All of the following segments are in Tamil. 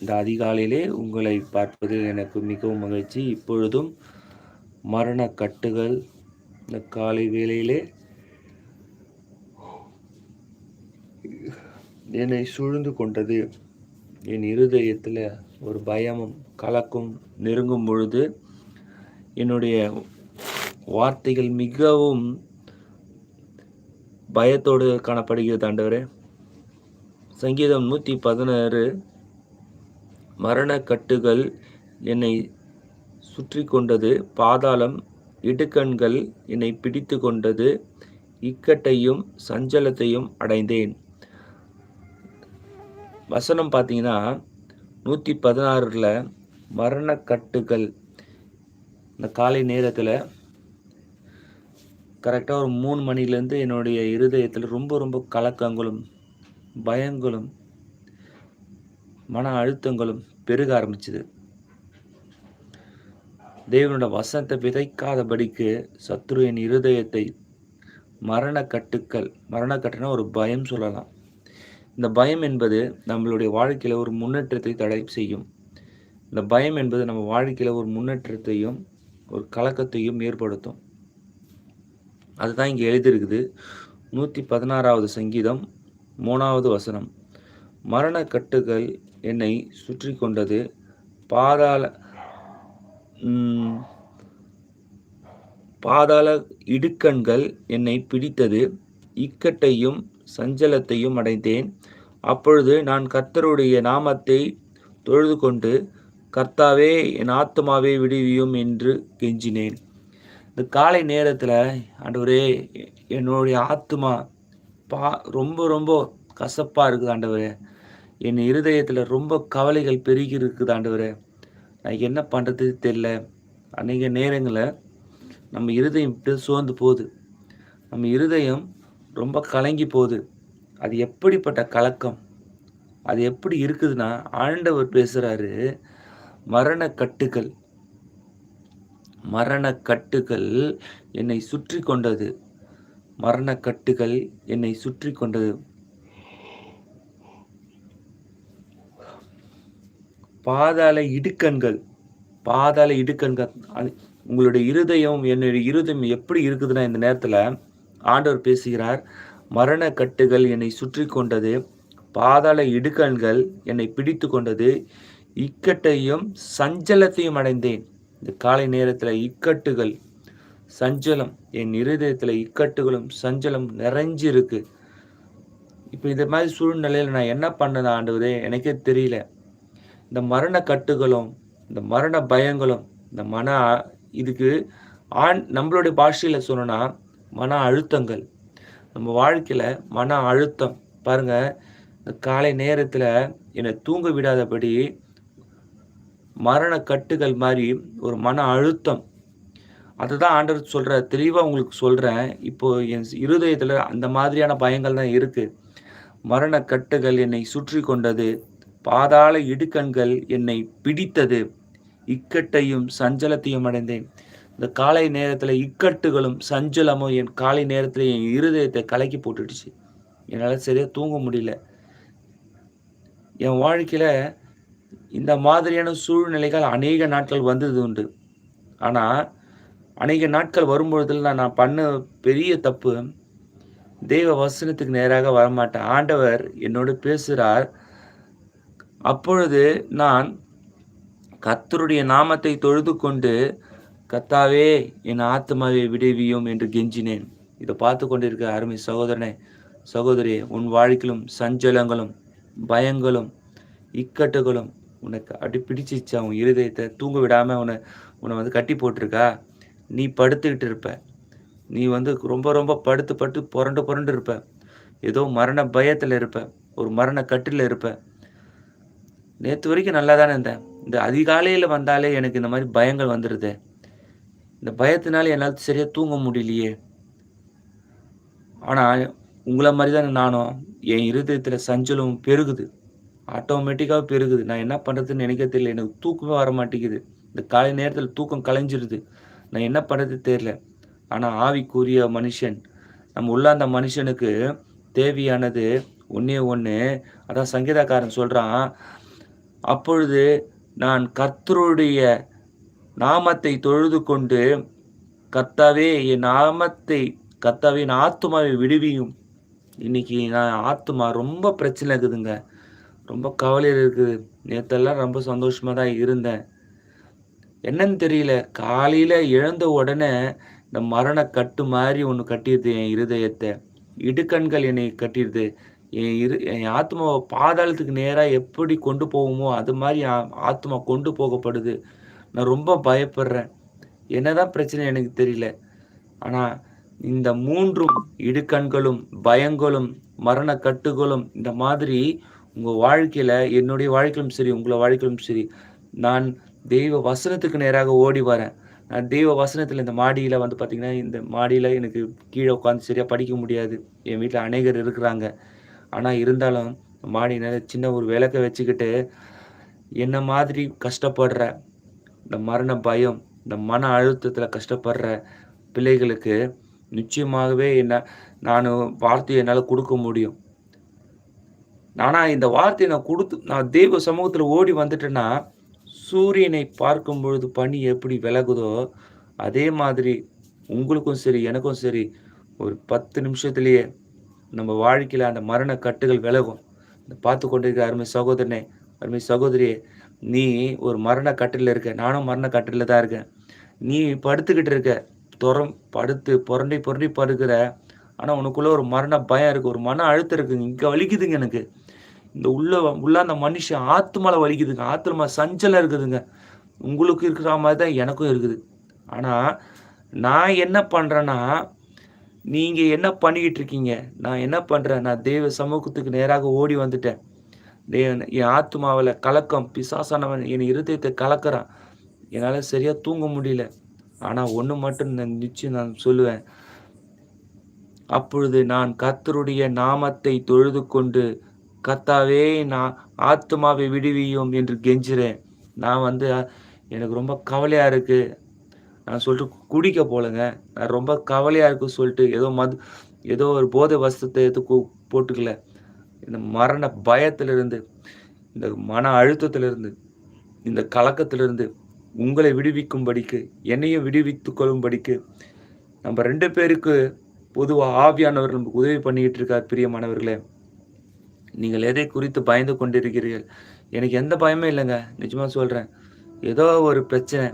இந்த அதிகாலையிலே உங்களை பார்ப்பதில் எனக்கு மிகவும் மகிழ்ச்சி. இப்பொழுதும் மரண கட்டுகள் இந்த காலை வேளையிலே என்னை சூழ்ந்து கொண்டது. என் இருதயத்தில் ஒரு பயமும் கலக்கும் நெருங்கும் பொழுது என்னுடைய வார்த்தைகள் மிகவும் பயத்தோடு காணப்படுகிறது ஆண்டவரே. சங்கீதம் நூற்றி பதினாறு மரண கட்டுகள் என்னை சுற்றி கொண்டது பாதாளம் இடுக்கண்கள் என்னை பிடித்து கொண்டது இக்கட்டையும் சஞ்சலத்தையும் அடைந்தேன். வசனம் பார்த்தீங்கன்னா நூற்றி பதினாறில் மரண கட்டுகள் இந்த காலை நேரத்தில் கரெக்டாக ஒரு மூணு மணிலேருந்து என்னுடைய இருதயத்தில் ரொம்ப ரொம்ப கலக்கங்களும் பயங்களும் மன அழுத்தங்களும் பெருக ஆரம்பிச்சுது. தேவனோட வசனத்தை விதைக்காதபடிக்கு சத்ரு என் இருதயத்தை மரண கட்டுக்கள் மரண கட்டுனா ஒரு பயம் சொல்லலாம். இந்த பயம் என்பது நம்மளுடைய வாழ்க்கையில் ஒரு முன்னேற்றத்தை தடை செய்யும். இந்த பயம் என்பது நம்ம வாழ்க்கையில் ஒரு முன்னேற்றத்தையும் ஒரு கலக்கத்தையும் ஏற்படுத்தும். அதுதான் இங்கே எழுதியிருக்குது. நூற்றி பதினாறாவது சங்கீதம் மூணாவது வசனம். மரண கட்டுகள் என்னை சுற்றி கொண்டது பாதாள பாதாள இடுக்கண்கள் என்னை பிடித்தது. இக்கட்டையும் சஞ்சலத்தையும் அடைந்தேன். அப்பொழுது நான் கர்த்தருடைய நாமத்தை தொழுது கொண்டு கர்த்தாவே என் ஆத்மாவே விடுவியும் என்று கெஞ்சினேன். இந்த காலை நேரத்தில் ஆண்டவரே என்னுடைய ஆத்மா பா ரொம்ப ரொம்ப கசப்பாக இருக்குது ஆண்டவரே. என் இருதயத்தில் ரொம்ப கவலைகள் பெருகி இருக்குது ஆண்டவரே. நான் என்ன பண்ணுறது தெரில அநேக நேரங்களில் நம்ம இருதயம் விட்டு சோர்ந்து போகுது. நம்ம இருதயம் ரொம்ப கலங்கி போகுது. அது எப்படிப்பட்ட கலக்கம்? அது எப்படி இருக்குதுன்னா ஆண்டவர் பேசுகிறாரு மரண கட்டுகள் மரண கட்டுகள் என்னை சுற்றி கொண்டது. மரண கட்டுகள் என்னை சுற்றி கொண்டது. பாதாள இடுக்கண்கள். பாதாள இடுக்கண்கள். உங்களுடைய இருதயம் என்னுடைய இருதயம் எப்படி இருக்குதுன்னா இந்த நேரத்தில் ஆண்டவர் பேசுகிறார் மரண கட்டுகள் என்னை சுற்றி கொண்டது பாதாள இடுக்கண்கள் என்னை பிடித்து கொண்டது இக்கட்டையும் சஞ்சலத்தையும் அடைந்தேன். இந்த காலை நேரத்தில் இக்கட்டுகள் சஞ்சலம் என் இருதயத்தில் இக்கட்டுகளும் சஞ்சலம் நிறைஞ்சிருக்கு. இப்போ இந்த மாதிரி சூழ்நிலையில் நான் என்ன பண்ணது ஆண்டவரே? எனக்கே தெரியல. இந்த மரண கட்டுகளும் இந்த மரண பயங்களும் இந்த மன இதுக்கு ஆண் நம்மளுடைய பாஷையில் சொன்னோன்னா மன அழுத்தங்கள். நம்ம வாழ்க்கையில் மன அழுத்தம். பாருங்கள் இந்த காலை நேரத்தில் என்னை தூங்க விடாதபடி மரண கட்டுகள் மாதிரி ஒரு மன அழுத்தம். அதை தான் ஆண்டவர் சொல்கிற தெளிவாக உங்களுக்கு சொல்கிறேன் இப்போது என் இருதயத்தில் அந்த மாதிரியான பயங்கள் தான் இருக்குது மரண கட்டுகள் என்னை சுற்றி கொண்டது. பாதாள இடுக்கண்கள் என்னை பிடித்தது. இக்கட்டையும் சஞ்சலத்தையும் அடைந்தேன். இந்த காலை நேரத்தில் இக்கட்டுகளும் சஞ்சலமும் என் காலை நேரத்தில் என் இருதயத்தை கலக்கி போட்டுடுச்சு. என்னால் சரியாக தூங்க முடியல. என் வாழ்க்கையில் இந்த மாதிரியான சூழ்நிலைகள் அநேக நாட்கள் வந்தது உண்டு. ஆனால் அநேக நாட்கள் வரும்பொழுதில் நான் நான் பண்ண பெரிய தப்பு. தெய்வ வசனத்துக்கு நேராக வரமாட்டேன். ஆண்டவர் என்னோடு பேசுகிறார் அப்பொழுது நான் கத்தருடைய நாமத்தை தொழுது கொண்டு கத்தாவே என் ஆத்மாவை விடுவியும் என்று கெஞ்சினேன். இதை பார்த்து கொண்டிருக்க அருமை சகோதரனே சகோதரி உன் வாழ்க்கையிலும் சஞ்சலங்களும் பயங்களும் இக்கட்டுகளும் உனக்கு அடி பிடிச்சிச்சா? உன் இருதயத்தை தூங்க விடாமல் உன்னை உன்னை வந்து கட்டி போட்டிருக்கா? நீ படுத்துக்கிட்டு இருப்ப. நீ வந்து ரொம்ப ரொம்ப படுத்து படுத்து புரண்டு புரண்டு இருப்ப. ஏதோ மரண பயத்தில் இருப்ப. ஒரு மரண கட்டில் இருப்ப. நேற்று வரைக்கும் நல்லா தானே இருந்தேன். இந்த அதிகாலையில் வந்தாலே எனக்கு இந்த மாதிரி பயங்கள் வந்துடுது இந்த பயத்தினால என்னால் சரியாக தூங்க முடியலையே. ஆனால் உங்களை மாதிரி தானே நானும். என் இருதயத்தில் சஞ்சலம் பெருகுது. ஆட்டோமேட்டிக்காக பெருகுது. நான் என்ன பண்ணுறதுன்னு நினைக்க தெரியல. எனக்கு தூக்கமே வர மாட்டேங்குது. இந்த காலை நேரத்தில் தூக்கம் கலைஞ்சிருது. நான் என்ன பண்ணுறது தெரியல. ஆனால் ஆவிக்குரிய மனுஷன் நம்ம உள்ள அந்த மனுஷனுக்கு தேவையானது ஒன்றே ஒன்று அதான் சங்கீதக்காரன் சொல்கிறான் அப்பொழுது நான் கர்த்தருடைய நாமத்தை தொழுது கொண்டு கர்த்தாவே என் நாமத்தை கர்த்தாவே என் ஆத்துமாவை விடுவியும். இன்னைக்கு நான் ஆத்துமா ரொம்ப பிரச்சனை இருக்குதுங்க. ரொம்ப கவலையில் இருக்குது. நேற்றெல்லாம் ரொம்ப சந்தோஷமாக தான் இருந்தேன். என்னன்னு தெரியல. காலையில் இழந்த உடனே இந்த மரண கட்டு மாதிரி ஒன்று கட்டிடுது என் இருதயத்தை. இடுக்கண்கள் என்னை கட்டிடுது இரு என் ஆத்மாவை பாதாளத்துக்கு நேராக எப்படி கொண்டு போகுமோ அது மாதிரி ஆத்மா கொண்டு போகப்படுது. நான் ரொம்ப பயப்படுறேன். என்னதான் பிரச்சனை எனக்கு தெரியல. ஆனால் இந்த மூன்றும் இடுக்கண்களும் பயங்களும் மரண கட்டுகளும் இந்த மாதிரி உங்கள் வாழ்க்கையில் என்னுடைய வாழ்க்கையிலும் சரி உங்களை வாழ்க்கையிலும் சரி நான் தெய்வ வசனத்துக்கு நேராக ஓடி வரேன். நான் தெய்வ வசனத்தில் இந்த மாடியில் வந்து பார்த்திங்கன்னா இந்த மாடியில் எனக்கு கீழே உட்காந்து சரியாக படிக்க முடியாது. என் வீட்டில் அநேகர் இருக்கிறாங்க. ஆனால் இருந்தாலும் மாடி நேர சின்ன ஒரு விளக்கை வச்சுக்கிட்டு என்ன மாதிரி கஷ்டப்படுற இந்த மரண பயம் இந்த மன அழுத்தத்தில் கஷ்டப்படுற பிள்ளைகளுக்கு நிச்சயமாகவே என்ன நான் வார்த்தையை என்னால் கொடுக்க முடியும். ஆனால் இந்த வார்த்தையை நான் கொடுத்து நான் தெய்வ சமூகத்தில் ஓடி வந்துட்டேன்னா சூரியனை பார்க்கும் பொழுது பனி எப்படி விலகுதோ அதே மாதிரி உங்களுக்கும் சரி எனக்கும் சரி ஒரு பத்து நிமிஷத்துலேயே நம்ம வாழ்க்கையில் அந்த மரண கட்டுகள் விலகும். இந்த பார்த்து கொண்டிருக்கிற அருமை சகோதரனே அருமை சகோதரியே நீ ஒரு மரண கட்டில் இருக்க நானும் மரண கட்டில் தான் இருக்கேன். நீ படுத்துக்கிட்டு இருக்க துறம் படுத்து புரண்டி புரண்டி படுக்கிற ஆனால் உனக்குள்ளே ஒரு மரண பயம் இருக்குது ஒரு மன அழுத்தம் இருக்குங்க இங்கே வலிக்குதுங்க எனக்கு. இந்த உள்ள உள்ள அந்த மனுஷன் ஆத்துமால வலிக்குதுங்க ஆத்துமா சஞ்சலம் இருக்குதுங்க. உங்களுக்கு இருக்கிற மாதிரி தான் எனக்கும் இருக்குது. ஆனால் நான் என்ன பண்ணுறேன்னா நீங்கள் என்ன பண்ணிக்கிட்டு இருக்கீங்க நான் என்ன பண்ணுறேன் நான் தெய்வ சமூகத்துக்கு நேராக ஓடி வந்துட்டேன். என் ஆத்மாவில் கலக்கம் பிசாசானவன் என் இருதயத்தை கலக்கிறான். என்னால் சரியாக தூங்க முடியல. ஆனால் ஒன்று மட்டும் நான் நிச்சயம் நான் சொல்லுவேன். அப்பொழுது நான் கத்தருடைய நாமத்தை தொழுது கொண்டு கத்தாவே நான் ஆத்மாவை விடுவியும் என்று கெஞ்சுறேன். நான் வந்து எனக்கு ரொம்ப கவலையாக இருக்குது நான் சொல்லிட்டு குடிக்க போலங்க. நான் ரொம்ப கவலையாக இருக்கும் சொல்லிட்டு ஏதோ மது ஏதோ ஒரு போதை வசத்தை எடுத்து போட்டுக்கல. இந்த மரண பயத்திலிருந்து இந்த மன அழுத்தத்திலிருந்து இந்த கலக்கத்திலிருந்து உங்களை விடுவிக்கும்படிக்கு என்னையும் விடுவித்து கொள்ளும்படிக்கு நம்ம ரெண்டு பேருக்கு பொதுவாக ஆவியானவர் நமக்கு உதவி பண்ணிக்கிட்டு இருக்கார் பிரியமானவர்களே. நீங்கள் எதை குறித்து பயந்து கொண்டிருக்கிறீர்கள்? எனக்கு எந்த பயமே இல்லைங்க. நிஜமாக சொல்கிறேன் ஏதோ ஒரு பிரச்சனை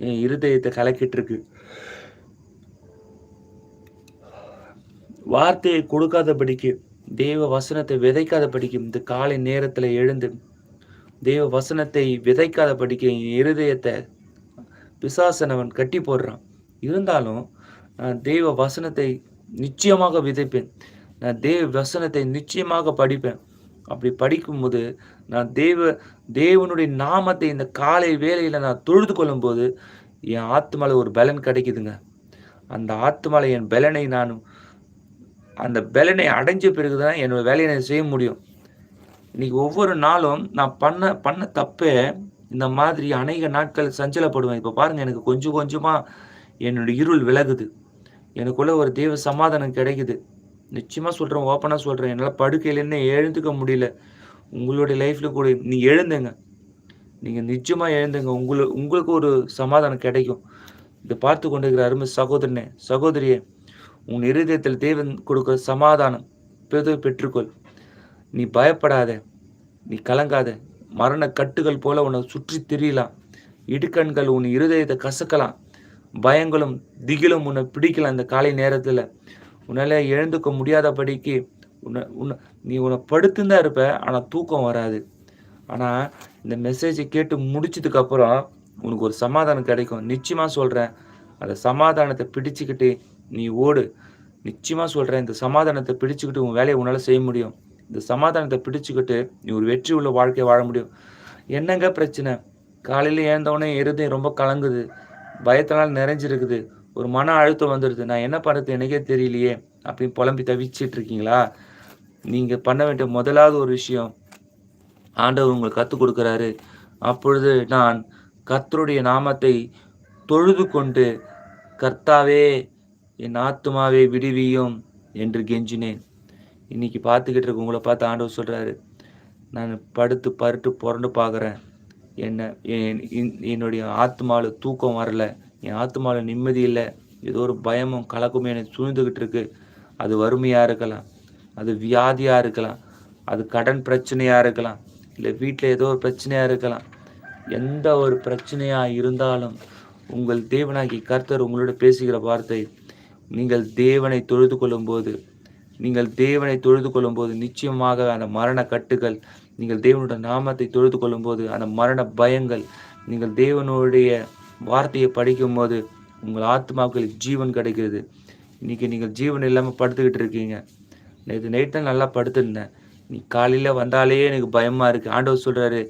என் இருதயத்தை கலக்கிட்டு இருக்கு வார்த்தையை கொடுக்காதபடிக்கு தெய்வ வசனத்தை விதைக்காதபடிக்கு இந்த காலை நேரத்தில் எழுந்து தெய்வ வசனத்தை விதைக்காதபடிக்கு என் இருதயத்தை பிசாசனவன் கட்டி போடுறான். இருந்தாலும் நான் தெய்வ வசனத்தை நிச்சயமாக விதைப்பேன். நான் தேவ வசனத்தை நிச்சயமாக படிப்பேன். அப்படி படிக்கும்போது நான் தேவ தேவனுடைய நாமத்தை இந்த காலை வேலையில் நான் தொழுது கொள்ளும்போது என் ஆத்மாவில் ஒரு பலன் கிடைக்குதுங்க. அந்த ஆத்மாவில் என் பலனை நான் அந்த பலனை அடைஞ்ச பிறகு தான் என்னோட வேலையை நான் செய்ய முடியும். இன்றைக்கி ஒவ்வொரு நாளும் நான் பண்ண பண்ண தப்பே இந்த மாதிரி அநேக நாட்கள் சஞ்சலப்படுவேன். இப்போ பாருங்கள் எனக்கு கொஞ்சம் கொஞ்சமாக என்னுடைய இருள் விலகுது. எனக்குள்ள ஒரு தெய்வ சமாதானம் கிடைக்குது. நிச்சயமாக சொல்கிறேன் ஓப்பனாக சொல்கிறேன் என்னால் படுக்கையிலேருந்து எழுந்துக்க முடியல. உங்களுடைய லைஃப்ல கூட நீ எழுந்துங்க. நீங்க நிச்சயமா எழுந்துங்க. உங்களுக்கு உங்களுக்கு ஒரு சமாதானம் கிடைக்கும். இதை பார்த்து கொண்டிருக்கிற அருமை சகோதரனே சகோதரியே உன் இருதயத்தில் தேவன் கொடுக்குற சமாதானம் பெரு பெற்றுக்கொள். நீ பயப்படாத. நீ கலங்காத. மரண கட்டுகள் போல உன்னை சுற்றி திரியலாம். இடுக்கண்கள் உன் இருதயத்தை கசக்கலாம். பயங்களும் திகிலும் உன்னை பிடிக்கலாம் இந்த காலை நேரத்தில். உன்னால் எழுந்துக்க முடியாதபடிக்கு உன்னை உன்னை நீ உன்னை படுத்துந்தான் இருப்ப ஆனால் தூக்கம் வராது. ஆனால் இந்த மெசேஜை கேட்டு முடிச்சதுக்கப்புறம் உனக்கு ஒரு சமாதானம் கிடைக்கும். நிச்சயமாக சொல்கிறேன் அந்த சமாதானத்தை பிடிச்சிக்கிட்டு நீ ஓடு. நிச்சயமாக சொல்கிறேன் இந்த சமாதானத்தை பிடிச்சிக்கிட்டு உன் வேலையை உன்னால் செய்ய முடியும். இந்த சமாதானத்தை பிடிச்சிக்கிட்டு நீ ஒரு வெற்றி உள்ள வாழ்க்கையை வாழ முடியும். என்னங்க பிரச்சனை? காலையில் எழுந்தவொடனே இருதயம் ரொம்ப கலங்குது. பயத்தினால் நிறைஞ்சிருக்குது. ஒரு மன அழுத்தம் வந்துடுது நான் என்ன பண்ணுறது எனக்கே தெரியலையே. அப்படின்னு புலம்பி தவிச்சிட்டு இருக்கீங்களா? நீங்கள் பண்ண வேண்டிய முதலாவது ஒரு விஷயம் ஆண்டவர் உங்களுக்கு கற்றுக் கொடுக்குறாரு. அப்பொழுது நான் கர்த்தருடைய நாமத்தை தொழுது கொண்டு கர்த்தாவே என் ஆத்துமாவே விடுவியும் என்று கெஞ்சினேன். இன்னைக்கு பார்த்துக்கிட்டு இருக்க உங்களை பார்த்து ஆண்டவர் சொல்றாரு நான் படுத்து பருட்டு புரண்டு பார்க்குறேன். என்ன என் என்னுடைய ஆத்மாவில் தூக்கம் வரல என் ஆத்மாவில் நிம்மதி இல்லை ஏதோ ஒரு பயமும் கலக்கமும் எனக்கு சூழ்ந்துக்கிட்டு இருக்கு. அது வறுமையாக இருக்கலாம். அது வியாதியாக இருக்கலாம். அது கடன் பிரச்சனையாக இருக்கலாம். இல்லை வீட்டில் ஏதோ ஒரு பிரச்சனையாக இருக்கலாம். எந்த ஒரு பிரச்சனையாக இருந்தாலும் உங்கள் தேவனாகி கர்த்தர் உங்களோட பேசுகிற வார்த்தை நீங்கள் தேவனை தொழுது கொள்ளும்போது நீங்கள் தேவனை தொழுது கொள்ளும்போது நிச்சயமாக அந்த மரண கட்டுகள் நீங்கள் தேவனுடைய நாமத்தை தொழுது கொள்ளும்போது அந்த மரண பயங்கள் நீங்கள் தேவனுடைய வார்த்தையை படிக்கும்போது உங்கள் ஆத்மாக்களுக்கு ஜீவன் கிடைக்கிறது. இன்றைக்கி நீங்கள் ஜீவன் இல்லாமல் படுத்துக்கிட்டு இருக்கீங்க. நேற்று நைட் தான் நல்லா படுத்திருந்தேன். நீ காலையில் வந்தாலே எனக்கு பயமாக இருக்குது ஆண்டவர் சொல்கிறாரு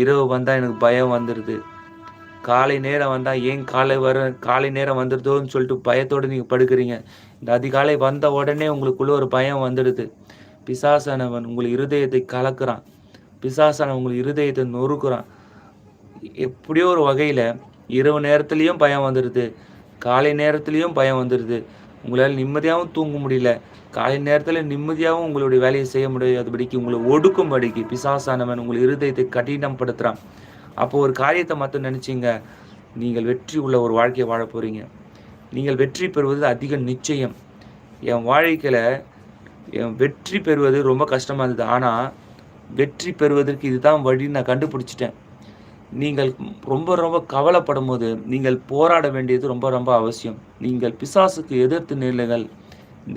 இரவு வந்தால் எனக்கு பயம் வந்துடுது காலை நேரம் வந்தால் ஏன் காலை வர காலை நேரம் வந்துடுதோன்னு சொல்லிட்டு பயத்தோடு நீங்கள் படுக்கிறீங்க. இந்த அதிகாலை வந்த உடனே உங்களுக்குள்ளே ஒரு பயம் வந்துடுது. பிசாசானவன் உங்கள் இருதயத்தை கலக்குறான். பிசாசானவன் உங்கள் இருதயத்தை நொறுக்குறான். எப்படியோ ஒரு வகையில் இரவு நேரத்துலேயும் பயம் வந்துடுது காலை நேரத்துலேயும் பயம் வந்துடுது உங்களால் நிம்மதியாகவும் தூங்க முடியல. காலை நேரத்தில் நிம்மதியாகவும் உங்களுடைய வேலையை செய்ய முடியாதபடிக்கு உங்களை ஒடுக்கும்படிக்கு பிசாசானவன் உங்கள் இருதயத்தை கடினப்படுத்துகிறான் அப்போது ஒரு காரியத்தை மட்டும் நினச்சிங்க. நீங்கள் வெற்றி உள்ள ஒரு வாழ்க்கையை வாழ போகிறீங்க நீங்கள் வெற்றி பெறுவது அதிக நிச்சயம். என் வாழ்க்கையில் என் வெற்றி பெறுவது ரொம்ப கஷ்டமாக இருந்தது. ஆனால் வெற்றி பெறுவதற்கு இதுதான் வழின்னு நான் கண்டுபிடிச்சிட்டேன். நீங்கள் ரொம்ப ரொம்ப கவலைப்படும் போது நீங்கள் போராட வேண்டியது ரொம்ப ரொம்ப அவசியம். நீங்கள் பிசாசுக்கு எதிர்த்து நில்லுங்கள்.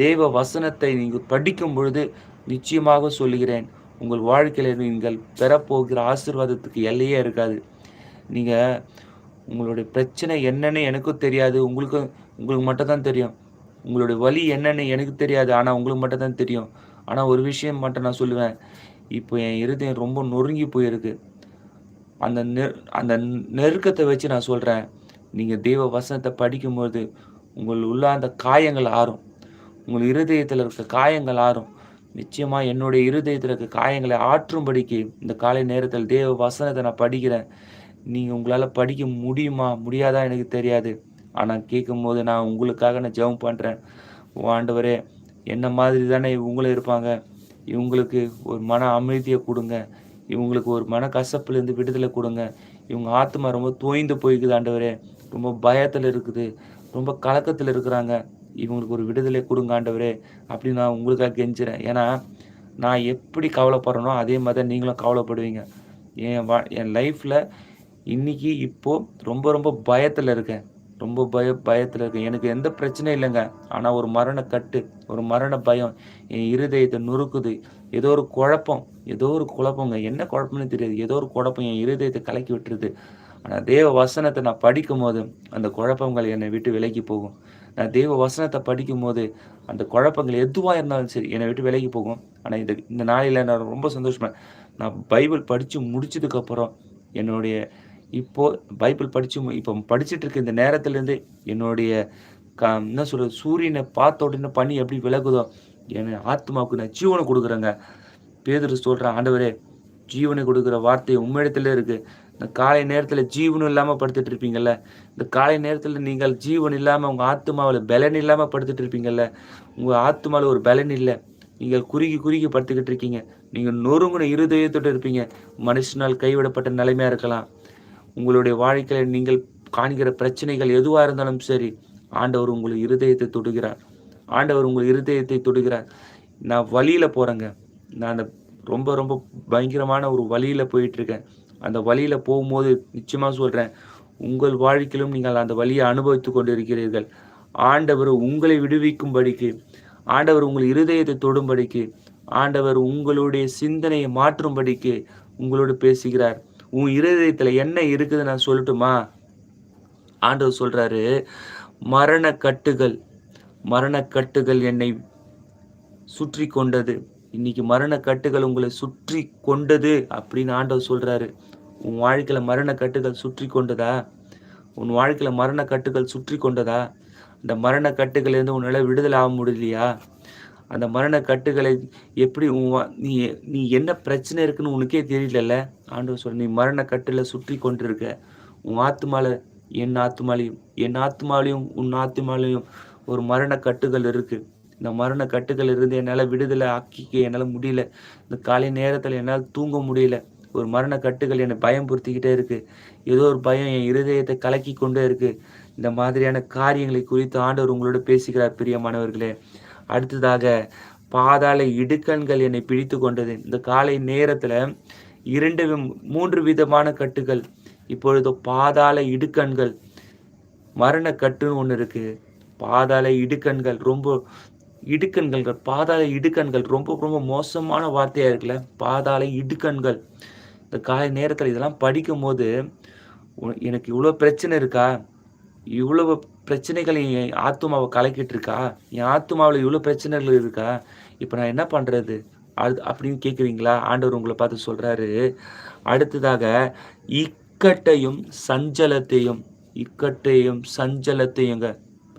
தேவ வசனத்தை நீங்கள் படிக்கும் பொழுது நிச்சயமாக சொல்லுகிறேன் உங்கள் வாழ்க்கையில் நீங்கள் பெறப்போகிற ஆசீர்வாதத்துக்கு எல்லையே இருக்காது. நீங்கள் உங்களுடைய பிரச்சனை என்னன்னு எனக்கும் தெரியாது உங்களுக்கு உங்களுக்கு மட்டும் தான் தெரியும். உங்களுடைய வலி என்னன்னு எனக்கு தெரியாது ஆனால் உங்களுக்கு மட்டும் தான் தெரியும். ஆனால் ஒரு விஷயம் மட்டும் நான் சொல்லுவேன் இப்போ என் இருதயம் ரொம்ப நொறுங்கி போயிருக்கு. அந்த நெ அந்த நெருக்கத்தை வச்சு நான் சொல்கிறேன் நீங்கள் தெய்வ வசனத்தை படிக்கும்போது உங்கள் உள்ள அந்த காயங்கள் ஆறும். உங்கள் இருதயத்தில் இருக்க காயங்கள் ஆறும். நிச்சயமாக என்னுடைய இருதயத்தில் இருக்க காயங்களை ஆற்றும்படிக்கு இந்த காலை நேரத்தில் தேவ வசனத்தை நான் படிக்கிறேன். நீங்கள் உங்களால் படிக்க முடியுமா முடியாதா எனக்கு தெரியாது. ஆனால் கேட்கும்போது நான் உங்களுக்காக நான் ஜெபம் பண்ணுறேன் ஆண்டவரே என்ன மாதிரி தானே இவங்களும் இருப்பாங்க. இவங்களுக்கு ஒரு மன அமைதியை கொடுங்க. இவங்களுக்கு ஒரு மன கசப்புலேருந்து விடுதலை கொடுங்க. இவங்க ஆத்மா ரொம்ப தோய்ந்து போய்க்குது ஆண்டவரே. ரொம்ப பயத்தில் இருக்குது. ரொம்ப கலக்கத்தில் இருக்கிறாங்க. இவங்களுக்கு ஒரு விடுதலை கொடுங்க ஆண்டவரே. அப்படின்னு நான் உங்களுக்காக கெஞ்சுறேன். ஏன்னா நான் எப்படி கவலைப்படுறேனோ அதே மாதிரி தான் நீங்களும் கவலைப்படுவீங்க. என் வா என் லைஃப்பில் இன்னைக்கு இப்போது ரொம்ப ரொம்ப பயத்தில் இருக்கேன். ரொம்ப பய பயத்தில் இருக்கேன் எனக்கு எந்த பிரச்சனையும் இல்லைங்க. ஆனால் ஒரு மரண கட்டு ஒரு மரண பயம் என் இருதயத்தை நுறுக்குது. ஏதோ ஒரு குழப்பம் ஏதோ ஒரு குழப்பங்க. என்ன குழப்பம்னு தெரியாது. ஏதோ ஒரு குழப்பம் என் இருதயத்தை கலக்கி விட்டுருது. ஆனால் தேவ வசனத்தை நான் படிக்கும் போது அந்த குழப்பங்கள் என்னை விட்டு விலகி போகும். நான் தேவ வசனத்தை படிக்கும் போது அந்த குழப்பங்கள் எதுவாக இருந்தாலும் சரி என்னை விட்டு விலகி போகும். ஆனால் இந்த இந்த நாளில் நான் ரொம்ப சந்தோஷமா நான் பைபிள் படித்து முடிச்சதுக்கப்புறம் என்னுடைய இப்போ பைபிள் படித்து இப்போ படிச்சுட்டு இருக்க இந்த நேரத்துலேருந்து என்னுடைய க என்ன சொல்கிறது சூரியனை பார்த்த உடனே பனி எப்படி விலகுதோ என் ஆத்மாவுக்கு நான் ஜீவனை கொடுக்குறேங்க. பேதர் சொல்கிறேன் ஆண்டவரே ஜீவனை கொடுக்குற வார்த்தை உம்மிடத்துல இருக்குது இந்த காலை நேரத்தில் ஜீவனும் இல்லாமல் படுத்துட்டு இருப்பீங்கல்ல. இந்த காலை நேரத்தில் நீங்கள் ஜீவன் இல்லாமல் உங்கள் ஆத்மாவில் பலன் இல்லாமல் படுத்துட்டு இருப்பீங்கல்ல. உங்கள் ஆத்மாவில் ஒரு பலன் இல்லை. நீங்கள் குறுகி குறுகி படுத்துக்கிட்டு இருக்கீங்க. நீங்கள் நொறுங்குன இருதயத்தோடு இருப்பீங்க. மனுஷனால் கைவிடப்பட்ட நிலைமையாக இருக்கலாம். உங்களுடைய வாழ்க்கையில் நீங்கள் காண்கிற பிரச்சனைகள் எதுவாக இருந்தாலும் சரி ஆண்டவர் உங்கள் இருதயத்தை தொடுகிறார். ஆண்டவர் உங்கள் இருதயத்தை தொடுகிறார். நான் வழியில் போகிறேங்க நான் அந்த ரொம்ப ரொம்ப பயங்கரமான ஒரு வழியில் போயிட்டுருக்கேன். அந்த வழியில் போகும்போது நிச்சயமாக சொல்கிறேன் உங்கள் வாழ்க்கையிலும் நீங்கள் அந்த வழியை அனுபவித்து கொண்டு இருக்கிறீர்கள் ஆண்டவர் உங்களை விடுவிக்கும்படிக்கு ஆண்டவர் உங்கள் இருதயத்தை தொடும்படிக்கு ஆண்டவர் உங்களுடைய சிந்தனையை மாற்றும்படிக்கு உங்களோடு பேசுகிறார். உன் இருதயத்தில் என்ன இருக்குது நான் சொல்லட்டுமா? ஆண்டவர் சொல்கிறாரு மரண கட்டுகள் மரண கட்டுகள் என்னை சுற்றி கொண்டது. இன்னைக்கு மரண கட்டுகள் உங்களை சுற்றி கொண்டது அப்படின்னு ஆண்டவர் சொல்கிறாரு உன் வாழ்க்கையில் மரண கட்டுகள் சுற்றி கொண்டதா? உன் வாழ்க்கையில் மரண கட்டுகள் சுற்றி கொண்டதா? அந்த மரண கட்டுகள்லேருந்து உன்னால் விடுதலை ஆக முடியலையா? அந்த மரண கட்டுகளை எப்படி உன் வா- நீ நீ என்ன பிரச்சனை இருக்குன்னு உனக்கே தெரியலல்ல? ஆண்டவர் சொல்ற நீ மரண கட்டில் சுற்றி கொண்டிருக்க. உன் ஆத்துமால என் ஆத்துமாலையும் என் ஆத்துமாலையும் உன் ஆத்துமாலையும் ஒரு மரண கட்டுகள் இருக்கு. இந்த மரண கட்டுகள் இருந்து என்னால் விடுதலை ஆக்கிக்க என்னால் முடியல. இந்த காலை நேரத்தில் என்னால் தூங்க முடியல. ஒரு மரண கட்டுகள் என்னை பயம்படுத்திக்கிட்டே இருக்குது இருக்கு. ஏதோ ஒரு பயம் என் இருதயத்தை கலக்கி கொண்டே இருக்கு. இந்த மாதிரியான காரியங்களை குறித்து ஆண்டவர் உங்களோட பேசுகிறார் பிரியமானவர்களே. அடுத்ததாக பாதாள இடுக்கண்கள் என்னை பிடித்து கொண்டது. இந்த காலை நேரத்தில் இரண்டு மூன்று விதமான கட்டுகள். இப்பொழுது பாதாள இடுக்கண்கள் மரண கட்டுன்னு ஒன்று இருக்குது பாதாள இடுக்கண்கள் ரொம்ப இடுக்கண்கள் பாதாள இடுக்கண்கள் ரொம்ப ரொம்ப மோசமான வார்த்தையாக இருக்குல்ல? பாதாள இடுக்கண்கள். இந்த காலை நேரத்தில் இதெல்லாம் படிக்கும்போது எனக்கு இவ்வளோ பிரச்சனை இருக்கா? இவ்வளவு பிரச்சனைகளை என் ஆத்துமாவை கலக்கிட்டு இருக்கா? என் ஆத்துமாவில் இவ்வளோ பிரச்சனைகள் இருக்கா? இப்போ நான் என்ன பண்ணுறது அது அப்படின்னு கேட்குறீங்களா ஆண்டவர் உங்களை பார்த்து சொல்கிறாரு அடுத்ததாக இக்கட்டையும் சஞ்சலத்தையும் இக்கட்டையும் சஞ்சலத்தையுங்க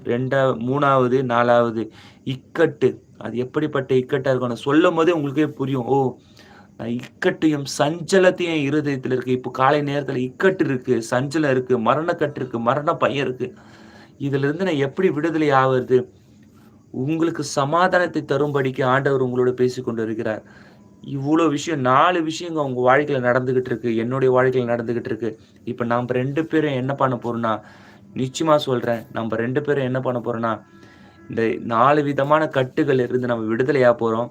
ரெண்டா மூணாவது நாலாவது இக்கட்டு. அது எப்படிப்பட்ட இக்கட்டாக இருக்கும் நான் சொல்லும் போதே உங்களுக்கே புரியும். ஓ இக்கட்டையும் சஞ்சலத்தையும் என் இருதயத்தில் இருக்கு. இப்போ காலை நேரத்தில் இக்கட்டு இருக்கு சஞ்சலம் இருக்கு மரணக்கட்டு இருக்கு மரண பையன் இருக்கு. இதுல இருந்து நான் எப்படி விடுதலை ஆவது? உங்களுக்கு சமாதானத்தை தரும்படிக்கு ஆண்டவர் உங்களோட பேசிக்கொண்டு இருக்கிறார் இவ்வளோ விஷயம் நாலு விஷயங்க உங்க வாழ்க்கையில நடந்துகிட்டு இருக்கு. என்னுடைய வாழ்க்கையில நடந்துகிட்டு இருக்கு. இப்போ நம்ம ரெண்டு பேரும் என்ன பண்ண போறோம்னா நிச்சயமா சொல்றேன் நம்ம ரெண்டு பேரும் என்ன பண்ண போறோம்னா இந்த நாலு விதமான கட்டுகள் இருந்து நம்ம விடுதலையா போறோம்.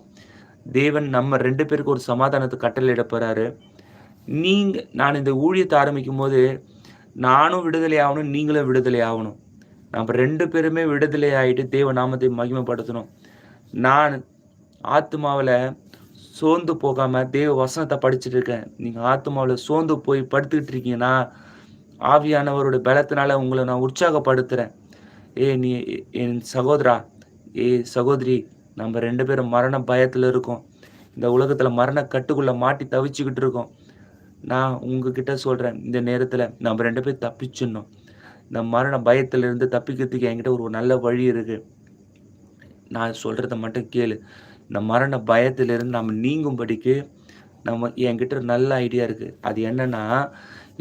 தேவன் நம்ம ரெண்டு பேருக்கு ஒரு சமாதானத்தை கட்டளையிட போகிறாரு நீங்கள் நான் இந்த ஊழியத்தை ஆரம்பிக்கும் போது நானும் விடுதலை ஆகணும் நீங்களும் விடுதலை ஆகணும். நம்ம ரெண்டு பேருமே விடுதலை ஆகிட்டு தேவ நாமத்தை மகிமைப்படுத்தணும். நான் ஆத்மாவில் சோர்ந்து போகாமல் தேவ வசனத்தை படிச்சுட்டு இருக்கேன். நீங்கள் ஆத்மாவில் சோர்ந்து போய் படுத்துக்கிட்டு இருக்கீங்கன்னா ஆவியானவரோட பலத்தினால உங்களை நான் உற்சாகப்படுத்துகிறேன் ஏ நீ என் சகோதரா ஏ சகோதரி நம்ம ரெண்டு பேரும் மரண பயத்தில் இருக்கோம். இந்த உலகத்தில் மரண கட்டுக்குள்ளே மாட்டி தவிச்சுக்கிட்டு இருக்கோம். நான் உங்ககிட்ட சொல்கிறேன் இந்த நேரத்தில் நம்ம ரெண்டு பேரும் தப்பிச்சிடணும். இந்த மரண பயத்திலிருந்து தப்பிக்கிறதுக்கு என்கிட்ட ஒரு நல்ல வழி இருக்குது நான் சொல்கிறத மட்டும் கேளு. இந்த மரண பயத்திலிருந்து நம்ம நீங்கும்படிக்கு நம்ம என்கிட்ட நல்ல ஐடியா இருக்குது அது என்னென்னா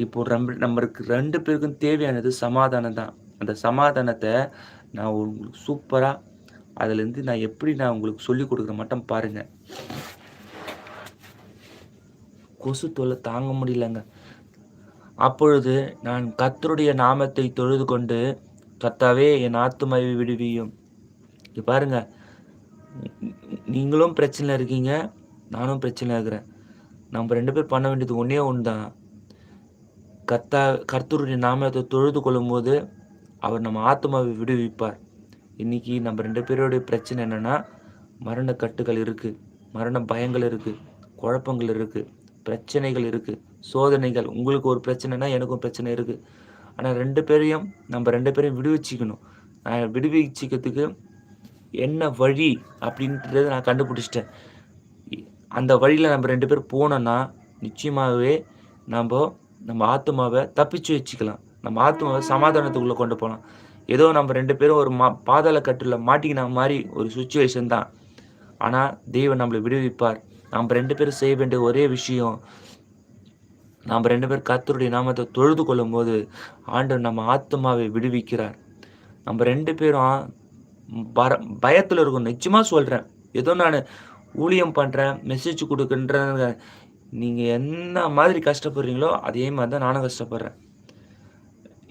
இப்போ ரொம்ப நம்மளுக்கு ரெண்டு பேருக்கும் தேவையானது சமாதானம் தான். அந்த சமாதானத்தை நான் உங்களுக்கு சூப்பராக அதுலேருந்து நான் எப்படி நான் உங்களுக்கு சொல்லி கொடுக்குற மட்டும் பாருங்க. கொசு தொல்லை தாங்க முடியலங்க. அப்பொழுது நான் கத்தருடைய நாமத்தை தொழுது கொண்டு கத்தாவே என் ஆத்துமாவை விடுவியும். இது பாருங்க. நீங்களும் பிரச்சனை இருக்கீங்க நானும் பிரச்சனை இருக்கிறேன். நம்ம ரெண்டு பேர் பண்ண வேண்டியது ஒன்றே ஒன்று தான் கத்தா கர்த்தருடைய நாமத்தை தொழுது கொள்ளும்போது அவர் நம்ம ஆத்மாவை விடுவிப்பார். இன்றைக்கி நம்ம ரெண்டு பேருடைய பிரச்சனை என்னன்னா மரண கட்டுகள் இருக்குது மரண பயங்கள் இருக்குது குழப்பங்கள் இருக்குது பிரச்சனைகள் இருக்குது சோதனைகள். உங்களுக்கு ஒரு பிரச்சனைனா எனக்கும் பிரச்சனை இருக்குது ஆனால் ரெண்டு பேரையும் நம்ம ரெண்டு பேரையும் விடுவிச்சிக்கணும். நான் விடுவிச்சிக்கிறதுக்கு என்ன வழி அப்படின்றத நான் கண்டுபிடிச்சிட்டேன். அந்த வழியில் நம்ம ரெண்டு பேர் போனோன்னா நிச்சயமாகவே நம்ம நம்ம ஆத்மாவை தப்பிச்சு வச்சுக்கலாம். நம்ம ஆத்மாவை சமாதானத்துக்குள்ளே கொண்டு போகலாம். ஏதோ நம்ம ரெண்டு பேரும் ஒரு மா பாதாள கட்டில் மாட்டிக்கின மாதிரி ஒரு சுச்சுவேஷன் தான். ஆனால் தெய்வம் நம்மளை விடுவிப்பார். நம்ம ரெண்டு பேரும் செய்ய வேண்டிய ஒரே விஷயம் நாம் ரெண்டு பேர் கத்தருடைய நாமத்தை தொழுது கொள்ளும்போது ஆண்டவர் நம்ம ஆத்மாவை விடுவிக்கிறார். நம்ம ரெண்டு பேரும் பர பயத்தில் இருக்கும். நிச்சயமாக சொல்கிறேன் ஏதோ நான் ஊழியம் பண்ணுறேன் மெசேஜ் கொடுக்குன்ற நீங்கள் என்ன மாதிரி கஷ்டப்படுறீங்களோ அதே மாதிரி தான் நானும் கஷ்டப்படுறேன்.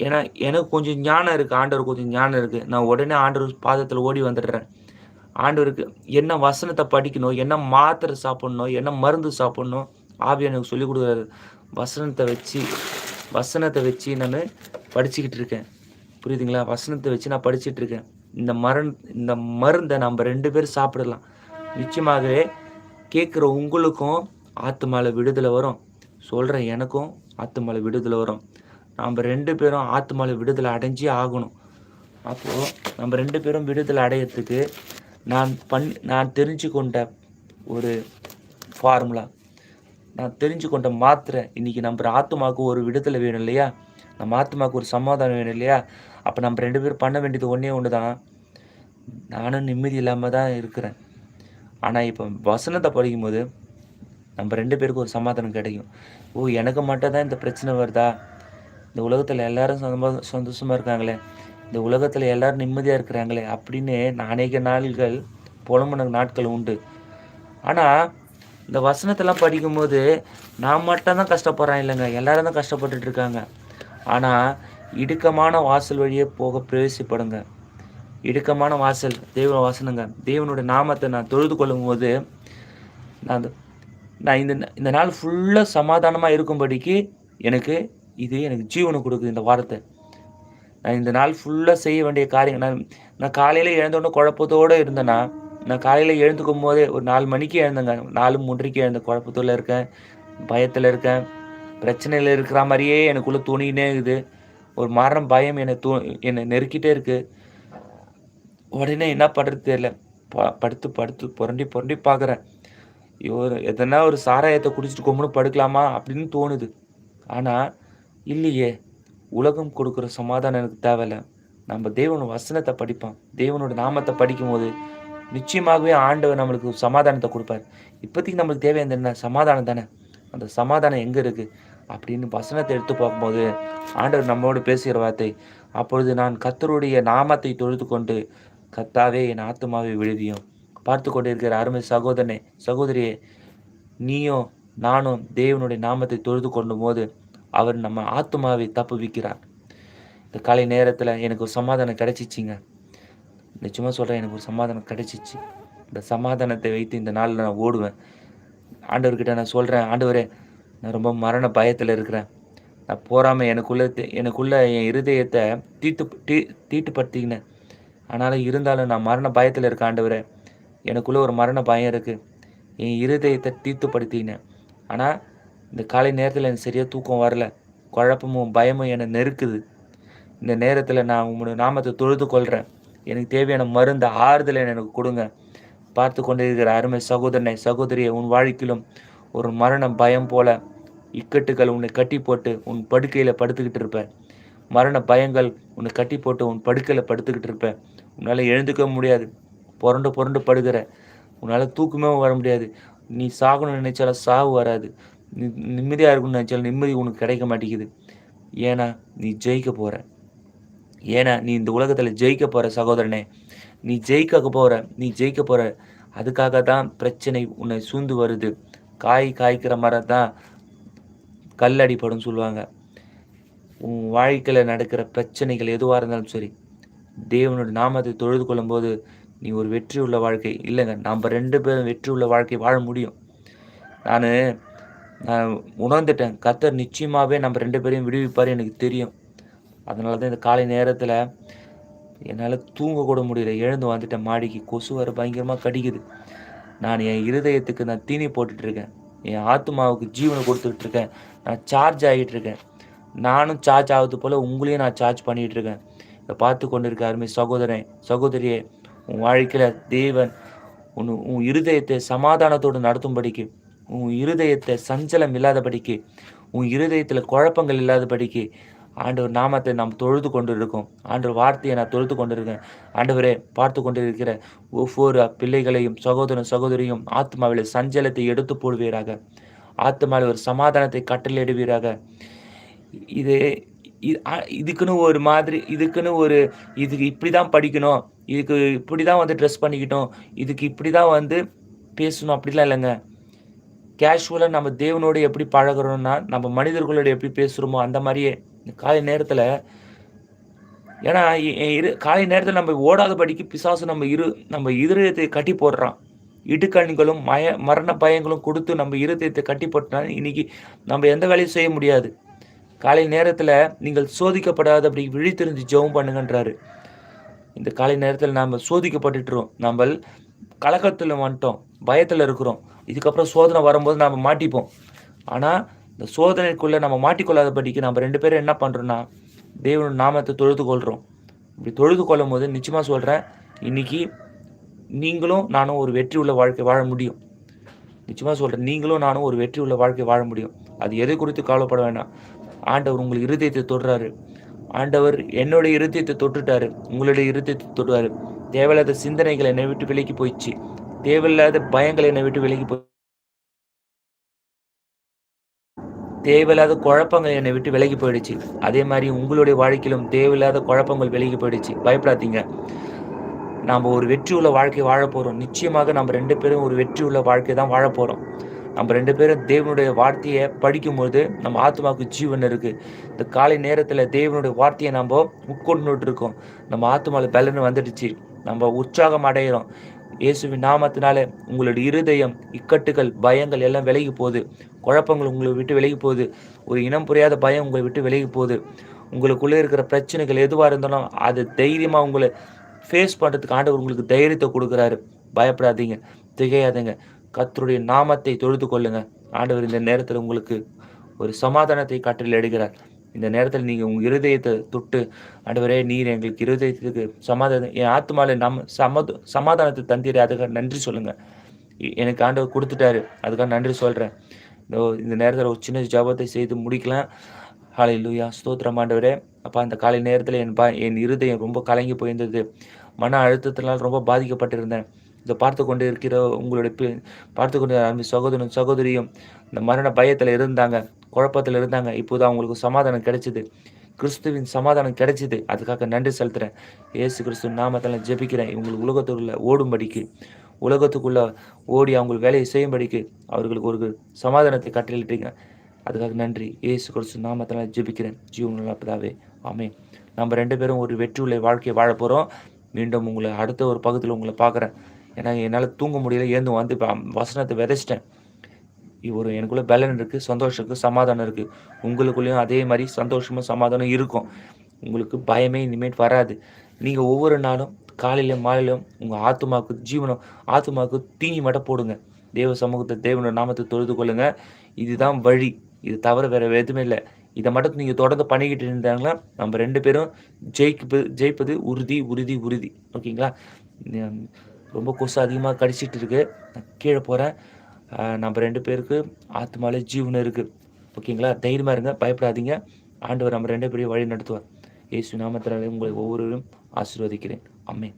ஏன்னா எனக்கு கொஞ்சம் ஞானம் இருக்குது ஆண்டவர் கொஞ்சம் ஞானம் இருக்குது நான் உடனே ஆண்டவர் பாதத்தில் ஓடி வந்துடுறேன். ஆண்டவருக்கு என்ன வசனத்தை படிக்கணும் என்ன மாத்திரை சாப்பிட்ணும் என்ன மருந்து சாப்பிட்ணும் ஆவி எனக்கு சொல்லிக் கொடுக்குறாரு. வசனத்தை வச்சு வசனத்தை வச்சு நான் படிச்சுக்கிட்டு இருக்கேன். புரியுதுங்களா? வசனத்தை வச்சு நான் படிச்சுட்டு இருக்கேன். இந்த மரண் இந்த மருந்தை நம்ம ரெண்டு பேரும் சாப்பிடலாம். நிச்சயமாகவே கேட்குற உங்களுக்கும் ஆத்துமால விடுதலை வரும். சொல்கிறேன் எனக்கும் ஆத்துமால விடுதலை வரும். நாம் ரெண்டு பேரும் ஆத்மாவில் விடுதலை அடைஞ்சே ஆகணும். அப்போது நம்ம ரெண்டு பேரும் விடுதலை அடையறதுக்கு நான் பண் நான் தெரிஞ்சு கொண்ட ஒரு ஃபார்முலா நான் தெரிஞ்சு கொண்ட மாத்திரை. இன்றைக்கி நம்ம ஆத்மாவுக்கு ஒரு விடுதலை வேணும் இல்லையா? நம்ம ஆத்மாவுக்கு ஒரு சமாதானம் வேணும் இல்லையா? அப்போ நம்ம ரெண்டு பேரும் பண்ண வேண்டியது ஒன்றே ஒன்று தான் நானும் நிம்மதி இல்லாமல் தான் இருக்கிறேன். ஆனால் இப்போ வசனத்தை படிக்கும்போது நம்ம ரெண்டு பேருக்கும் ஒரு சமாதானம் கிடைக்கும். ஓ எனக்கு மட்டும் தான் இந்த பிரச்சனை வருதா? இந்த உலகத்தில் எல்லாரும் சந்தோஷமா சந்தோஷமாக இருக்காங்களே. இந்த உலகத்தில் எல்லாரும் நிம்மதியாக இருக்கிறாங்களே அப்படின்னு நான் அநேக நாள்கள் புலம்புன நாட்கள் உண்டு. ஆனால் இந்த வசனத்தெல்லாம் படிக்கும்போது நான் மட்டும்தான் கஷ்டப்படுறேன் இல்லைங்க. எல்லாரும் தான் கஷ்டப்பட்டுட்டு இருக்காங்க. ஆனால் இடுக்கமான வாசல் வழியே போக பிரவேசிப்படுங்க. இடுக்கமான வாசல் தெய்வ வாசனங்க. தேவனுடைய நாமத்தை நான் தொழுது கொள்ளும் போது நான் அந்த- நான் இந்த இந்த நாள் ஃபுல்லாக சமாதானமாக இருக்கும்படிக்கு எனக்கு இது எனக்கு ஜீவனை கொடுக்குது இந்த வாரத்தை. நான் இந்த நாள் ஃபுல்லாக செய்ய வேண்டிய காரியம் நான் நான் காலையில் எழுந்தோடனே குழப்பத்தோடு இருந்தேன்னா நான் காலையில் எழுந்துக்கும் போதே ஒரு நாலு மணிக்கு எழுந்தேங்க. நாலு மூன்றைக்கு எழுந்த குழப்பத்தோடு இருக்கேன் பயத்தில் இருக்கேன். பிரச்சனையில் இருக்கிற மாதிரியே எனக்குள்ளே தோணிக்கினே இருக்குது. ஒரு மரணம் பயம் என்னை தூ என்னை நெருக்கிட்டே இருக்குது உடனே என்ன பண்ணுறது தெரியல. ப படுத்து படுத்து புரண்டி புரண்டி பார்க்குறேன் ஒரு எதனா ஒரு சாராயத்தை குடிச்சிட்டு கொம்முன்னு படுக்கலாமா அப்படின்னு தோணுது. ஆனால் இல்லையே உலகம் கொடுக்குற சமாதானம் எனக்கு தேவையில்ல. நம்ம தேவனோட வசனத்தை படிப்போம். தேவனோட நாமத்தை படிக்கும்போது நிச்சயமாகவே ஆண்டவர் நம்மளுக்கு சமாதானத்தை கொடுப்பார். இப்போதைக்கு நம்மளுக்கு தேவை என்ன? சமாதானம் தானே. அந்த சமாதானம் எங்கே இருக்குது அப்படின்னு வசனத்தை எடுத்து பார்க்கும்போது ஆண்டவர் நம்மோடு பேசுகிற வார்த்தை அப்பொழுது நான் கத்தருடைய நாமத்தை தொழுது கொண்டு கத்தாவே என் ஆத்மாவை விழுதியும் பார்த்து கொண்டிருக்கிற அருமை சகோதரனே சகோதரியே நீயும் நானும் தேவனுடைய நாமத்தை தொழுது கொள்ளும் போது அவர் நம்ம ஆத்துமாவை தப்புவிக்கிறார். இந்த காலை நேரத்தில் எனக்கு ஒரு சமாதானம் கிடைச்சிச்சிங்க. நிச்சயமாக சொல்கிறேன் எனக்கு ஒரு சமாதானம் கிடைச்சிச்சு. இந்த சமாதானத்தை வைத்து இந்த நாளில் நான் ஓடுவேன். ஆண்டவர்கிட்ட நான் சொல்கிறேன் ஆண்டவரே நான் ரொம்ப மரண பயத்தில் இருக்கிறேன். நான் போகாமல் எனக்குள்ளே எனக்குள்ளே என் இருதயத்தை தீட்டு தீ தீட்டுப்படுத்திக்கினேன் ஆனாலும் இருந்தாலும் நான் மரண பயத்தில் இருக்கேன் ஆண்டவரே. எனக்குள்ளே ஒரு மரண பயம் இருக்குது என் இருதயத்தை தீட்டுப்படுத்தினேன் ஆனால் இந்த காலை நேரத்தில் எனக்கு சரியாக தூக்கம் வரல. குழப்பமும் பயமும் என்னை நெருக்குது. இந்த நேரத்தில் நான் உங்களுடைய நாமத்தை தொழுது கொள்கிறேன் எனக்கு தேவையான மருந்து ஆறுதலை எனக்கு கொடுங்க. பார்த்து கொண்டிருக்கிற அருமை சகோதரனை சகோதரியை உன் வாழ்க்கையிலும் ஒரு மரண பயம் போல இக்கட்டுகள் உன்னை கட்டி போட்டு உன் படுக்கையில் படுத்துக்கிட்டு இருப்பேன். மரண பயங்கள் உன்னை கட்டி போட்டு உன் படுக்கையில் படுத்துக்கிட்டு இருப்பேன். உன்னால் எழுந்துக்க முடியாது. புரண்டு புரண்டு படுகிற உன்னால் தூக்கமே வர முடியாது. நீ சாகணும்னு நினைச்சாலும் சாவு வராது. நிம்மதியாக இருக்கும்னு நினச்சாலும் நிம்மதி உனக்கு கிடைக்க மாட்டேங்குது. ஏன்னா நீ ஜெயிக்க போகிற ஏன்னா நீ இந்த உலகத்தில் ஜெயிக்க போகிற சகோதரனே. நீ ஜெயிக்க போகிற நீ ஜெயிக்க போகிற அதுக்காக தான் பிரச்சனை உன்னை சூழ்ந்து வருது. காய் காய்க்கிற மரம் தான் கல்லடிப்படும் சொல்லுவாங்க. உன் வாழ்க்கையில் நடக்கிற பிரச்சனைகள் எதுவாக இருந்தாலும் சரி தேவனோட நாமத்தை தொழுது கொள்ளும்போது நீ ஒரு வெற்றி உள்ள வாழ்க்கை. இல்லைங்க நம்ம ரெண்டு பேரும் வெற்றி உள்ள வாழ்க்கை வாழ முடியும். நான் நான் உணர்ந்துட்டேன். கத்தர் நிச்சயமாகவே நம்ம ரெண்டு பேரையும் விடுவிப்பார் எனக்கு தெரியும். அதனால தான் இந்த காலை நேரத்தில் என்னால் தூங்க கூட முடியல. எழுந்து வந்துட்டேன். மாடிக்கு கொசு வர பயங்கரமாக கடிக்குது. நான் என் இருதயத்துக்கு நான் தீனி போட்டுட்ருக்கேன் என் ஆத்மாவுக்கு ஜீவனை கொடுத்துட்ருக்கேன் நான் சார்ஜ் ஆகிட்டுருக்கேன் நானும் சார்ஜ் ஆகுது போல் உங்களையும் நான் சார்ஜ் பண்ணிகிட்ருக்கேன் இதை பார்த்து கொண்டு இருக்க அருமை சகோதரன் சகோதரியே உன் வாழ்க்கையில் தேவன் உன் உன் இருதயத்தை சமாதானத்தோடு நடத்தும்படிக்கு உன் இருதயத்தை சஞ்சலம் இல்லாதபடிக்கு உன் இருதயத்தில் குழப்பங்கள் இல்லாதபடிக்கு ஆண்டவர் நாமத்தை நாம் தொழுது கொண்டு இருக்கோம் ஆண்டவர் வார்த்தையை நான் தொழுது கொண்டு இருக்கேன் ஆண்டவரே பார்த்து கொண்டு இருக்கிற ஒவ்வொரு பிள்ளைகளையும் சகோதரன் சகோதரியும் ஆத்மாவில் சஞ்சலத்தை எடுத்து போடுவீராக. ஆத்மாவில் ஒரு சமாதானத்தை கட்டளையிடுவீராக. இது இதுக்குன்னு ஒரு மாதிரி இதுக்குன்னு ஒரு இதுக்கு இப்படி தான் படிக்கணும் இதுக்கு இப்படி தான் வந்து ட்ரெஸ் பண்ணிக்கிட்டோம் இதுக்கு இப்படி தான் வந்து பேசணும் அப்படிலாம் இல்லைங்க. கேஷுவலாக நம்ம தேவனோட எப்படி பழகிறோம்னா நம்ம மனிதர்களோடு எப்படி பேசுகிறோமோ அந்த மாதிரியே. காலை நேரத்தில் ஏன்னா இரு காலை நேரத்தில் நம்ம ஓடாதபடிக்கு பிசாசு நம்ம இரு நம்ம இருதயத்தை கட்டி போடுறான். இடுக்கண்களும் மய மரண பயங்களும் கொடுத்து நம்ம இருதயத்தை கட்டி போட்டா இன்னைக்கு நம்ம எந்த வேலையும் செய்ய முடியாது. காலை நேரத்தில் நீங்கள் சோதிக்கப்படாத அப்படி விழித்திருந்து ஜெபம் பண்ணுங்கன்றாரு. இந்த காலை நேரத்தில் நாம் சோதிக்கப்பட்டுட்டுறோம் நம்ம கலக்கத்தில் வந்துட்டோம். பயத்தில் இருக்கிறோம். இதுக்கப்புறம் சோதனை வரும்போது நம்ம மாட்டிப்போம். ஆனால் இந்த சோதனைக்குள்ளே நம்ம மாட்டிக்கொள்ளாதபடிக்கு நம்ம ரெண்டு பேரும் என்ன பண்ணுறோன்னா தேவன் நாமத்தை தொழுது கொள்கிறோம் இப்படி தொழுது கொள்ளும் போது நிச்சயமாக சொல்கிறேன் இன்னைக்கு நீங்களும் நானும் ஒரு வெற்றி உள்ள வாழ்க்கை வாழ முடியும். நிச்சயமாக சொல்கிறேன் நீங்களும் நானும் ஒரு வெற்றி உள்ள வாழ்க்கை வாழ முடியும். அது எதை குறித்து கவலைப்பட வேண்டாம். ஆண்டவர் உங்கள் இருதயத்தை தொடுறாரு. ஆண்டவர் என்னுடைய இருதயத்தை தொட்டுட்டாரு உங்களுடைய இருதயத்தை தொடுவாரு தேவையில்லாத சிந்தனைகள் என்னை விட்டு விலகி போயிடுச்சு. தேவையில்லாத பயங்கள் என்னை விட்டு விலகி போய் தேவையில்லாத குழப்பங்கள் என்னை விட்டு விலகி போயிடுச்சு. அதே மாதிரி உங்களுடைய வாழ்க்கையிலும் தேவையில்லாத குழப்பங்கள் விலகி போயிடுச்சு. பயப்படாதீங்க. நாம் ஒரு வெற்றி உள்ள வாழ்க்கை வாழ போகிறோம் நிச்சயமாக நம்ம ரெண்டு பேரும் ஒரு வெற்றி உள்ள வாழ்க்கை தான் வாழ போகிறோம் நம்ம ரெண்டு பேரும் தேவனுடைய வார்த்தையை படிக்கும்போது நம்ம ஆத்மாவுக்கு ஜீவன் இருக்குது இந்த காலை நேரத்தில் தேவனுடைய வார்த்தையை நம்ம உட்கொண்டுட்டு இருக்கோம் நம்ம ஆத்மாவில் பலன் வந்துடுச்சு. நம்ம உற்சாகம் அடைகிறோம் இயேசுவின் நாமத்தினால உங்களுடைய இருதயம் இக்கட்டுகள் பயங்கள் எல்லாம் விலகி போகுது. குழப்பங்கள் உங்களை விட்டு விலகி போகுது. ஒரு இனம் புரியாத பயம் உங்களை விட்டு விலகி போகுது. உங்களுக்குள்ளே இருக்கிற பிரச்சனைகள் எதுவாக இருந்தாலும் அது தைரியமாக உங்களை ஃபேஸ் பண்ணுறதுக்கு ஆண்டவர் உங்களுக்கு தைரியத்தை கொடுக்குறாரு. பயப்படாதீங்க. திகையாதீங்க. கத்தருடைய நாமத்தை தொழுது கொள்ளுங்க. ஆண்டவர் இந்த நேரத்தில் உங்களுக்கு ஒரு சமாதானத்தை காற்றில் எடுக்கிறார் இந்த நேரத்தில் நீங்கள் உங்கள் இருதயத்தை தொட்டு ஆண்டவரே நீர் எங்களுக்கு இருதயத்துக்கு சமாதானம் என் ஆத்மாவில் நம்ம சமது சமாதானத்தை தந்தீரே. அதுக்காக நன்றி சொல்லுங்கள் எனக்கு ஆண்டவர் கொடுத்துட்டாரு. அதுக்காக நன்றி சொல்கிறேன் இந்த நேரத்தில் ஒரு சின்ன ஜபத்தை செய்து முடிக்கலாம். ஹாலை லூயா ஸ்தோத்திரம் ஆண்டவரே. அப்பா அந்த காலை நேரத்தில் என் பா என் இருதயம் ரொம்ப கலங்கி போயிருந்தது. மன அழுத்தத்தினால் ரொம்ப பாதிக்கப்பட்டிருந்தேன். இதை பார்த்து கொண்டு இருக்கிற உங்களுடைய பார்த்து கொண்டு அன்பு சகோதரன் சகோதரியும் இந்த மரண பயத்தில் இருந்தாங்க குழப்பத்தில் இருந்தாங்க. இப்போது அவங்களுக்கு சமாதானம் கிடைச்சிது. கிறிஸ்துவின் சமாதானம் கிடைச்சிது. அதுக்காக நன்றி செலுத்துகிறேன் ஏசு கிறிஸ்து நாமத்தில் ஜெபிக்கிறேன். இவங்களுக்கு உலகத்துக்குள்ள ஓடும்படிக்கு உலகத்துக்குள்ளே ஓடி அவங்களுக்கு வேலையை செய்யும்படிக்கு அவர்களுக்கு ஒரு சமாதானத்தை கட்டளிட்டீங்க அதுக்காக நன்றி. ஏசு கிறிஸ்து நாமத்தில் ஜெபிக்கிறேன். ஜீவன் நல்லப்பதாவே ஆமே நம்ம ரெண்டு பேரும் ஒரு வெற்றி உள்ள வாழ்க்கையை வாழ போகிறோம் மீண்டும் உங்களை அடுத்த ஒரு பகுதியில் உங்களை பார்க்குறேன். ஏன்னா என்னால் தூங்க முடியல ஏந்து வந்து இப்போ வசனத்தை விதைச்சிட்டேன். ஒரு எனக்குள்ளே பலன் இருக்குது சந்தோஷம் இருக்குது சமாதானம் இருக்குது உங்களுக்குள்ளேயும் அதே மாதிரி சந்தோஷமும் சமாதானம் இருக்கும். உங்களுக்கு பயமே இனிமேல் வராது. நீங்கள் ஒவ்வொரு நாளும் காலையிலும் மாலையிலும் உங்கள் ஆத்மாவுக்கு ஜீவனம் ஆத்மாவுக்கு தீனி மட்டும் போடுங்க. தேவ சமூகத்தை தேவனோட நாமத்தை தொழுது கொள்ளுங்கள் இதுதான் வழி. இது தவிர வேறு எதுவுமே இல்லை. இதை மட்டும் நீங்கள் தொடர்ந்து பண்ணிக்கிட்டு இருந்தாங்களா நம்ம ரெண்டு பேரும் ஜெயிக்கு ஜெயிப்பது உறுதி உறுதி உறுதி. ஓகேங்களா? ரொம்ப கொசு அதிகமாக கடிச்சிட்டு இருக்கு. நான் கீழே போகிறேன் நம்ம ரெண்டு பேருக்கு ஆத்மாலே ஜீவனம் இருக்குது ஓகேங்களா? தைரியமாக இருங்க. பயப்படாதீங்க. ஆண்டவர் நம்ம ரெண்டு பேரையும் வழி நடத்துவார். ஏசு நாமத்தினாலே உங்களை ஒவ்வொருவரும் ஆசீர்வதிக்கிறேன். அம்மே